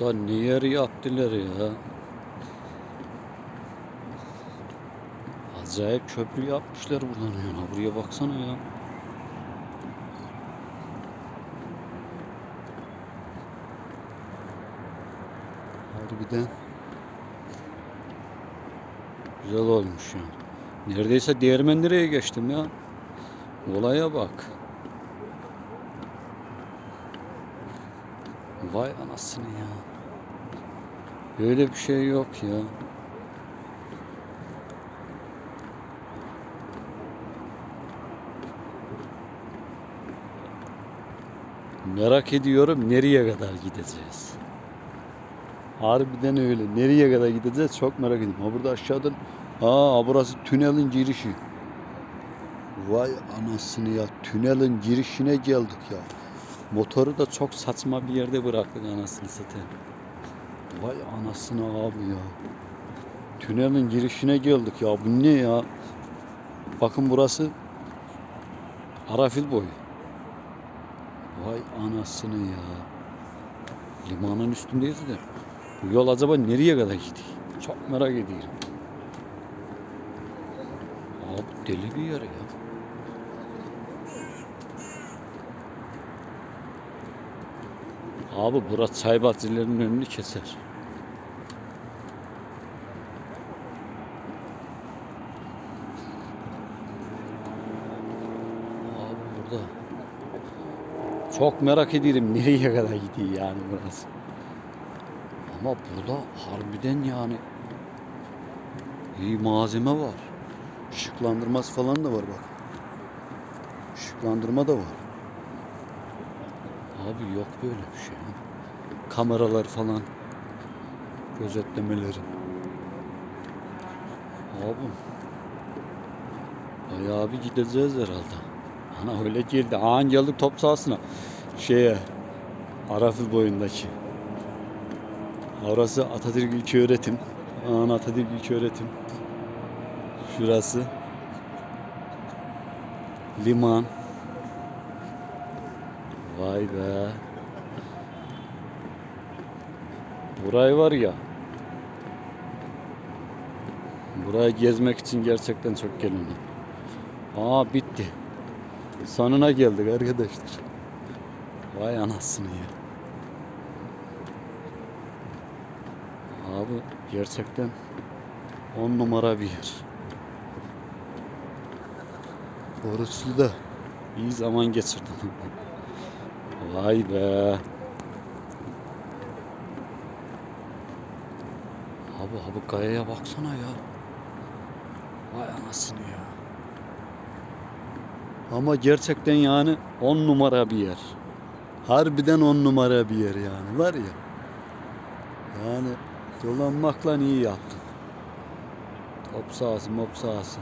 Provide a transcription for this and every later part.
Ne yer yaptılar ya. Acayip köprü yapmışlar buradan ya. Buraya baksana ya. Harbiden güzel olmuş ya. Neredeyse Değirmendere'ye geçtim ya. Olaya bak. Vay anasını ya. Böyle bir şey yok ya. Merak ediyorum nereye kadar gideceğiz. Harbiden öyle. Nereye kadar gideceğiz çok merak ediyorum. Ha burada aşağıdan Aa burası tünelin girişi. Vay anasını ya. Tünelin girişine geldik ya. Motoru da çok saçma bir yerde bıraktık anasını satayım. Vay anasını abi ya. Tünelin girişine geldik ya. Bu ne ya? Bakın burası Arafil boyu. Vay anasını ya. Limanın üstündeyiz de. Bu yol acaba nereye kadar gidiyor? Çok merak ediyorum. Abi deli bir yer ya. Abi burası çay bahçelerinin önünü keser. Abi burada çok merak ediyorum nereye kadar gidiyor yani burası. Ama burada harbiden yani iyi malzeme var. Işıklandırması falan da var bak. Işıklandırma da var. Abi yok böyle bir şey. Kameralar falan. Gözetlemeleri. Abi. Bayağı bir gideceğiz herhalde. Ana öyle geldi. Aa geldik top sahasına. Şeye. Arafil boyundaki. Orası Atatürk İlköğretim. Aa Atatürk İlköğretim. Şurası. Liman. Vay be. Burayı var ya. Burayı gezmek için gerçekten çok geliniyor. Aa bitti. Sonuna geldik arkadaşlar. Vay anasını ya. Abi gerçekten on numara bir yer. Oruçlu da iyi zaman geçirdim. Vay be. Abi abi kayaya baksana ya. Vay anasını ya. Ama gerçekten yani on numara bir yer. Harbiden on numara bir yer yani var ya. Yani dolanmakla iyi yaptın. Top sahası mop sahası.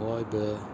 Vay be.